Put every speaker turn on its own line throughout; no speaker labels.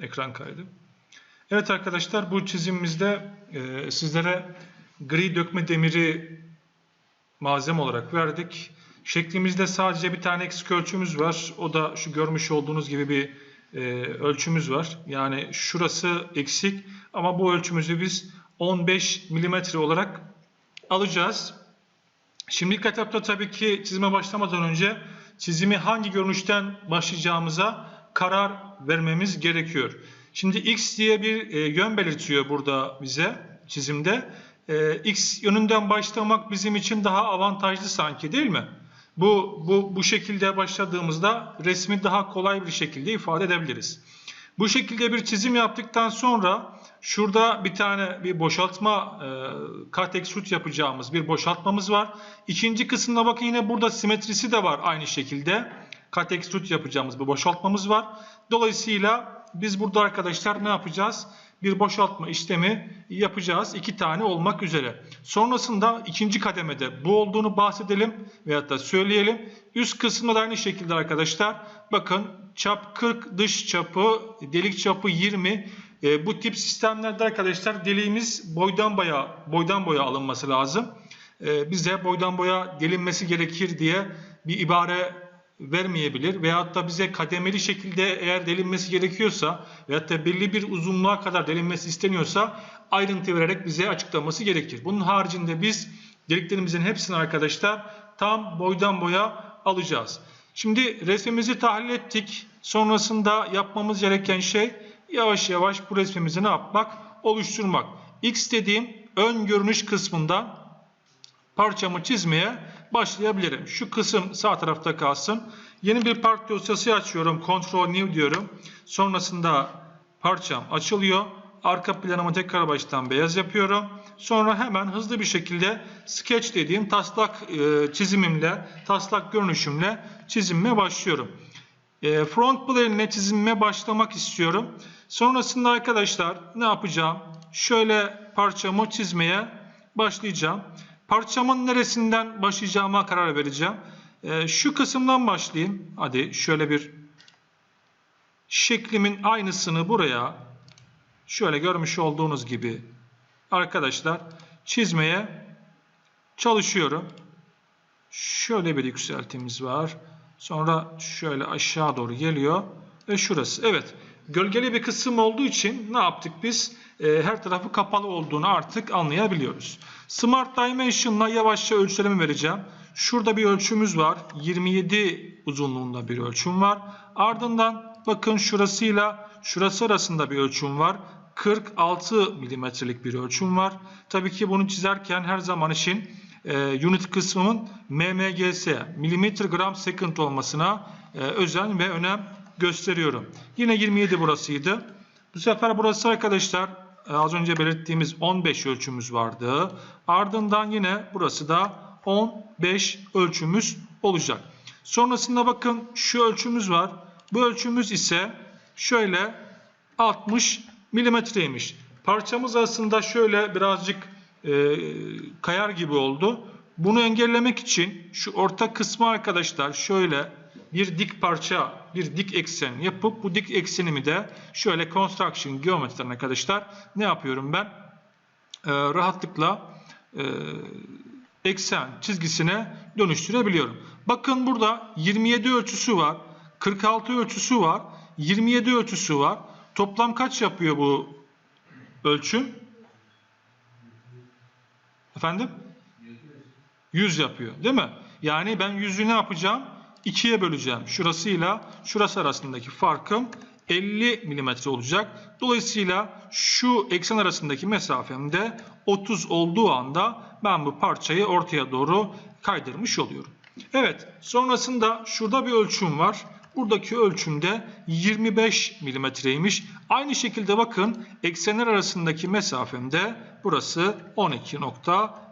Ekran kaydı. Evet arkadaşlar bu çizimimizde e, sizlere gri dökme demiri malzeme olarak verdik. Şeklimizde sadece bir tane eksik ölçümüz var. O da şu görmüş olduğunuz gibi bir e, ölçümüz var. Yani şurası eksik ama bu ölçümüzü biz 15 milimetre olarak alacağız. Şimdi ilk etapta tabii ki çizime başlamadan önce çizimi hangi görünüşten başlayacağımıza karar vermemiz gerekiyor. Şimdi x diye bir e, yön belirtiyor burada bize çizimde. E, x yönünden başlamak bizim için daha avantajlı sanki değil mi? Bu, bu, bu şekilde başladığımızda resmi daha kolay bir şekilde ifade edebiliriz. Bu şekilde bir çizim yaptıktan sonra şurada bir tane bir boşaltma e, kat yapacağımız bir boşaltmamız var. İkinci kısımda bakın yine burada simetrisi de var aynı şekilde. Kat extrude yapacağımız bir boşaltmamız var. Dolayısıyla biz burada arkadaşlar ne yapacağız? Bir boşaltma işlemi yapacağız. iki tane olmak üzere. Sonrasında ikinci kademede bu olduğunu bahsedelim veyahut da söyleyelim. Üst kısımda da aynı şekilde arkadaşlar bakın çap 40 dış çapı delik çapı 20 e, bu tip sistemlerde arkadaşlar deliğimiz boydan boya boydan boya alınması lazım. E, bize boydan boya delinmesi gerekir diye bir ibare vermeyebilir veyahut da bize kademeli şekilde eğer delinmesi gerekiyorsa veyahut da belli bir uzunluğa kadar delinmesi isteniyorsa ayrıntı vererek bize açıklaması gerekir. Bunun haricinde biz deliklerimizin hepsini arkadaşlar tam boydan boya alacağız. Şimdi resmimizi tahlil ettik. Sonrasında yapmamız gereken şey yavaş yavaş bu resmimizi ne yapmak? Oluşturmak. X dediğim ön görünüş kısmından parçamı çizmeye başlayabilirim. Şu kısım sağ tarafta kalsın. Yeni bir part dosyası açıyorum. Ctrl New diyorum. Sonrasında parçam açılıyor. Arka planımı tekrar baştan beyaz yapıyorum. Sonra hemen hızlı bir şekilde sketch dediğim taslak e, çizimimle, taslak görünüşümle çizimime başlıyorum. E, front plane çizimime başlamak istiyorum. Sonrasında arkadaşlar ne yapacağım? Şöyle parçamı çizmeye başlayacağım. Parçamın neresinden başlayacağıma karar vereceğim. E, şu kısımdan başlayayım. Hadi şöyle bir şeklimin aynısını buraya şöyle görmüş olduğunuz gibi arkadaşlar çizmeye çalışıyorum. Şöyle bir yükseltimiz var. Sonra şöyle aşağı doğru geliyor ve şurası. Evet gölgeli bir kısım olduğu için ne yaptık biz? E, her tarafı kapalı olduğunu artık anlayabiliyoruz. Smart Dimension'la yavaşça ölçülerimi vereceğim. Şurada bir ölçümüz var. 27 uzunluğunda bir ölçüm var. Ardından bakın şurasıyla şurası arasında bir ölçüm var. 46 milimetrelik bir ölçüm var. Tabii ki bunu çizerken her zaman için e, unit kısmının mmgs milimetre gram second olmasına e, özen ve önem gösteriyorum. Yine 27 burasıydı. Bu sefer burası arkadaşlar az önce belirttiğimiz 15 ölçümüz vardı. Ardından yine burası da 15 ölçümüz olacak. Sonrasında bakın şu ölçümüz var. Bu ölçümüz ise şöyle 60 milimetreymiş. Parçamız aslında şöyle birazcık e, kayar gibi oldu. Bunu engellemek için şu orta kısmı arkadaşlar şöyle bir dik parça, bir dik eksen yapıp bu dik eksenimi de şöyle construction geometriden arkadaşlar ne yapıyorum ben? Ee, rahatlıkla e, eksen çizgisine dönüştürebiliyorum. Bakın burada 27 ölçüsü var, 46 ölçüsü var, 27 ölçüsü var. Toplam kaç yapıyor bu ölçüm? Efendim? 100 yapıyor değil mi? Yani ben 100'ü ne yapacağım? 2'ye böleceğim. Şurasıyla şurası arasındaki farkım 50 milimetre olacak. Dolayısıyla şu eksen arasındaki mesafem de 30 olduğu anda ben bu parçayı ortaya doğru kaydırmış oluyorum. Evet sonrasında şurada bir ölçüm var. Buradaki ölçüm de 25 milimetreymiş. Aynı şekilde bakın eksenler arasındaki mesafem de burası 12.5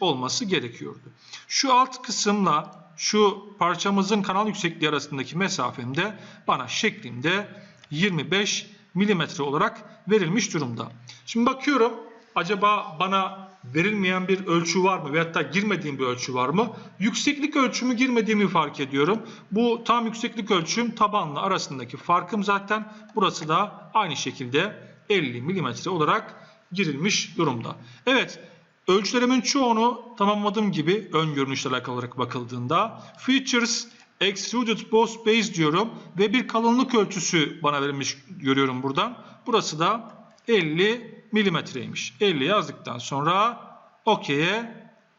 olması gerekiyordu. Şu alt kısımla şu parçamızın kanal yüksekliği arasındaki mesafemde bana şeklinde 25 milimetre olarak verilmiş durumda. Şimdi bakıyorum acaba bana verilmeyen bir ölçü var mı veyahut da girmediğim bir ölçü var mı? Yükseklik ölçümü girmediğimi fark ediyorum. Bu tam yükseklik ölçüm tabanla arasındaki farkım zaten burası da aynı şekilde 50 mm olarak girilmiş durumda. Evet ölçülerimin çoğunu tamamladığım gibi ön görünüşle alakalı olarak bakıldığında features extruded boss base diyorum ve bir kalınlık ölçüsü bana verilmiş görüyorum buradan. Burası da 50 milimetreymiş. 50 yazdıktan sonra OK'ye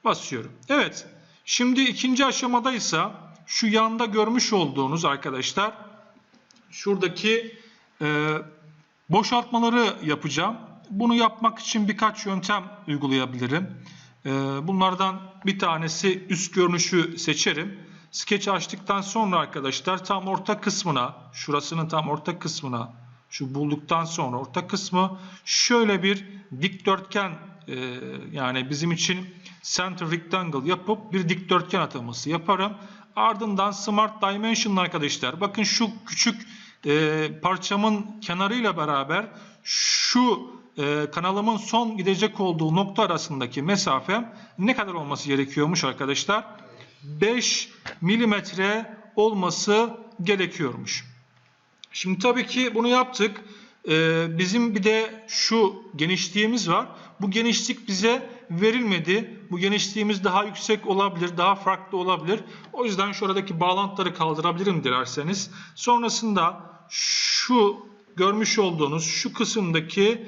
basıyorum. Evet. Şimdi ikinci aşamadaysa şu yanda görmüş olduğunuz arkadaşlar şuradaki e, boşaltmaları yapacağım. Bunu yapmak için birkaç yöntem uygulayabilirim. E, bunlardan bir tanesi üst görünüşü seçerim. Sketch açtıktan sonra arkadaşlar tam orta kısmına, şurasının tam orta kısmına şu bulduktan sonra orta kısmı şöyle bir dikdörtgen e, yani bizim için center rectangle yapıp bir dikdörtgen ataması yaparım. Ardından Smart Dimension arkadaşlar bakın şu küçük e, parçamın kenarıyla beraber şu e, kanalımın son gidecek olduğu nokta arasındaki mesafe ne kadar olması gerekiyormuş arkadaşlar? 5 milimetre olması gerekiyormuş. Şimdi tabii ki bunu yaptık. Ee, bizim bir de şu genişliğimiz var. Bu genişlik bize verilmedi. Bu genişliğimiz daha yüksek olabilir, daha farklı olabilir. O yüzden şuradaki bağlantıları kaldırabilirim dilerseniz. Sonrasında şu görmüş olduğunuz şu kısımdaki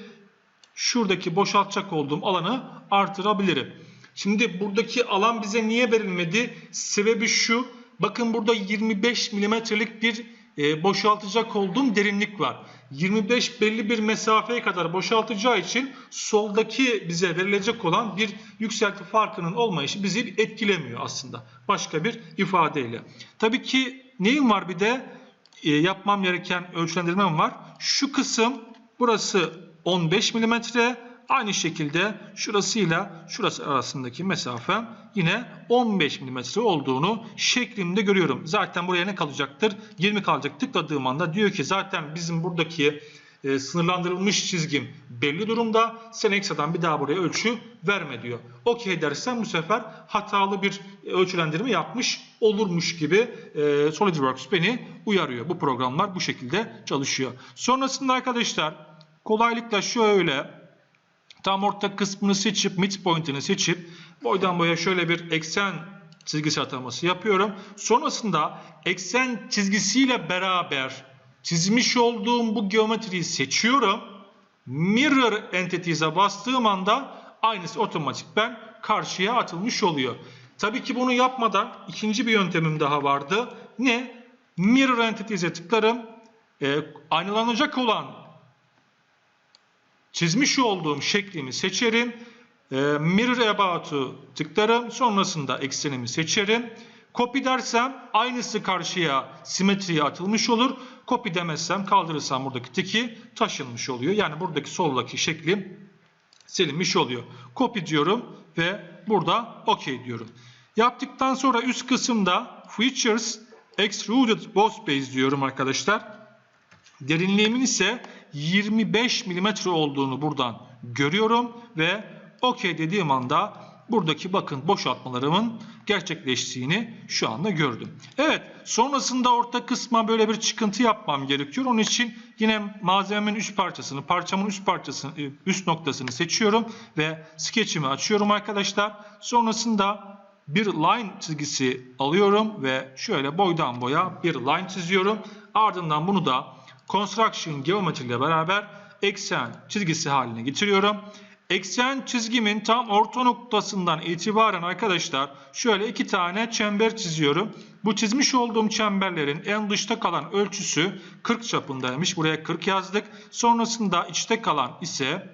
şuradaki boşaltacak olduğum alanı artırabilirim. Şimdi buradaki alan bize niye verilmedi? Sebebi şu. Bakın burada 25 milimetrelik bir e, boşaltacak olduğum derinlik var. 25 belli bir mesafeye kadar boşaltacağı için soldaki bize verilecek olan bir yükselti farkının olmayışı bizi etkilemiyor aslında. Başka bir ifadeyle. Tabii ki neyim var bir de e, yapmam gereken ölçülendirmem var. Şu kısım burası 15 milimetre. Aynı şekilde şurasıyla şurası arasındaki mesafe yine 15 mm olduğunu şeklinde görüyorum. Zaten buraya ne kalacaktır? 20 kalacak. Tıkladığım anda diyor ki zaten bizim buradaki e, sınırlandırılmış çizgim belli durumda. Sen ekstradan bir daha buraya ölçü verme diyor. Okey dersen bu sefer hatalı bir ölçülendirme yapmış olurmuş gibi e, SolidWorks beni uyarıyor. Bu programlar bu şekilde çalışıyor. Sonrasında arkadaşlar kolaylıkla şöyle tam orta kısmını seçip midpoint'ini seçip boydan boya şöyle bir eksen çizgisi ataması yapıyorum. Sonrasında eksen çizgisiyle beraber çizmiş olduğum bu geometriyi seçiyorum. Mirror Entities'e bastığım anda aynısı otomatik ben karşıya atılmış oluyor. Tabii ki bunu yapmadan ikinci bir yöntemim daha vardı. Ne? Mirror Entities'e tıklarım. E, aynalanacak olan çizmiş olduğum şeklimi seçerim. E, mirror about'u tıklarım. Sonrasında eksenimi seçerim. Copy dersem aynısı karşıya simetriye atılmış olur. Copy demezsem kaldırırsam buradaki tiki taşınmış oluyor. Yani buradaki soldaki şeklim silinmiş oluyor. Copy diyorum ve burada OK diyorum. Yaptıktan sonra üst kısımda Features Extruded Boss Base diyorum arkadaşlar. Derinliğimin ise 25 mm olduğunu buradan görüyorum ve OK dediğim anda buradaki bakın boşaltmalarımın gerçekleştiğini şu anda gördüm. Evet sonrasında orta kısma böyle bir çıkıntı yapmam gerekiyor. Onun için yine malzememin üst parçasını, parçamın üst parçasını, e, üst noktasını seçiyorum ve sketch'imi açıyorum arkadaşlar. Sonrasında bir line çizgisi alıyorum ve şöyle boydan boya bir line çiziyorum. Ardından bunu da Construction Geometry ile beraber eksen çizgisi haline getiriyorum. Eksen çizgimin tam orta noktasından itibaren arkadaşlar şöyle iki tane çember çiziyorum. Bu çizmiş olduğum çemberlerin en dışta kalan ölçüsü 40 çapındaymış. Buraya 40 yazdık. Sonrasında içte kalan ise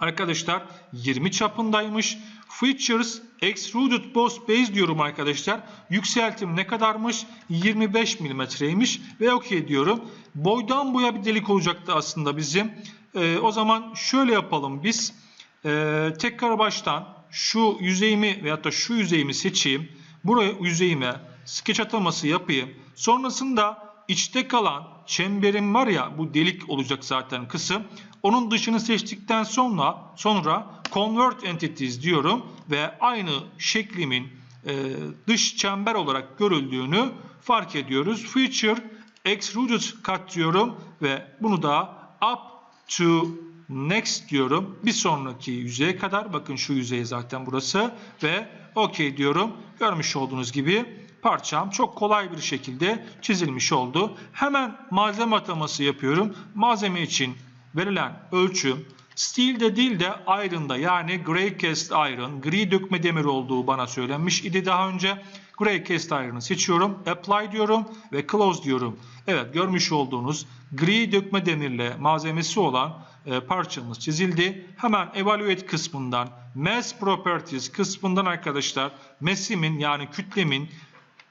arkadaşlar 20 çapındaymış. Features Extruded Boss Base diyorum arkadaşlar. Yükseltim ne kadarmış? 25 milimetreymiş ve OK diyorum. Boydan boya bir delik olacaktı aslında bizim. Ee, o zaman şöyle yapalım biz. Ee, tekrar baştan şu yüzeyimi veyahut da şu yüzeyimi seçeyim. Buraya yüzeyime sketch ataması yapayım. Sonrasında içte kalan çemberim var ya bu delik olacak zaten kısım. Onun dışını seçtikten sonra sonra convert entities diyorum ve aynı şeklimin e, dış çember olarak görüldüğünü fark ediyoruz. Feature extruded cut diyorum ve bunu da up to next diyorum. Bir sonraki yüzeye kadar bakın şu yüzey zaten burası ve OK diyorum. Görmüş olduğunuz gibi parçam çok kolay bir şekilde çizilmiş oldu. Hemen malzeme ataması yapıyorum. Malzeme için verilen ölçüm steel'de değil de iron'da yani grey cast iron, gri dökme demir olduğu bana söylenmiş idi daha önce. Grey cast iron'ı seçiyorum. Apply diyorum ve close diyorum. Evet görmüş olduğunuz gri dökme demirle malzemesi olan e, parçamız çizildi. Hemen evaluate kısmından mass properties kısmından arkadaşlar massimin yani kütlemin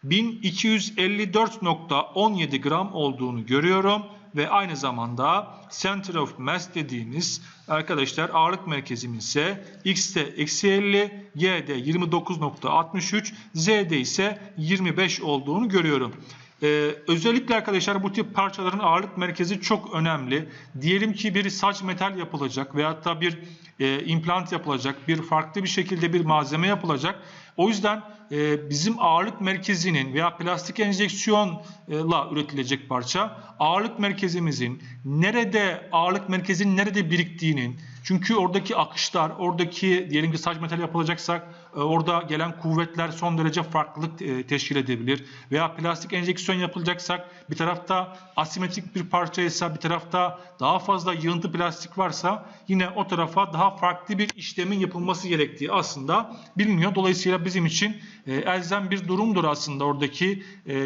1254.17 gram olduğunu görüyorum ve aynı zamanda center of mass dediğimiz arkadaşlar ağırlık merkezimin ise x'te eksi 50, y'de 29.63, z'de ise 25 olduğunu görüyorum. Ee, özellikle arkadaşlar bu tip parçaların ağırlık merkezi çok önemli. Diyelim ki bir saç metal yapılacak veyahut da bir e, implant yapılacak, bir farklı bir şekilde bir malzeme yapılacak. O yüzden e, bizim ağırlık merkezinin veya plastik enjeksiyonla üretilecek parça ağırlık merkezimizin nerede ağırlık merkezinin nerede biriktiğinin çünkü oradaki akışlar, oradaki diyelim ki saç metal yapılacaksak e, orada gelen kuvvetler son derece farklılık e, teşkil edebilir. Veya plastik enjeksiyon yapılacaksak bir tarafta asimetrik bir parçaysa bir tarafta daha fazla yığıntı plastik varsa yine o tarafa daha farklı bir işlemin yapılması gerektiği aslında biliniyor. Dolayısıyla bizim için e, elzem bir durumdur aslında oradaki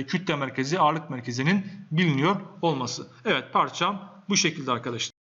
kütle merkezi, ağırlık merkezinin biliniyor olması. Evet parçam bu şekilde arkadaşlar.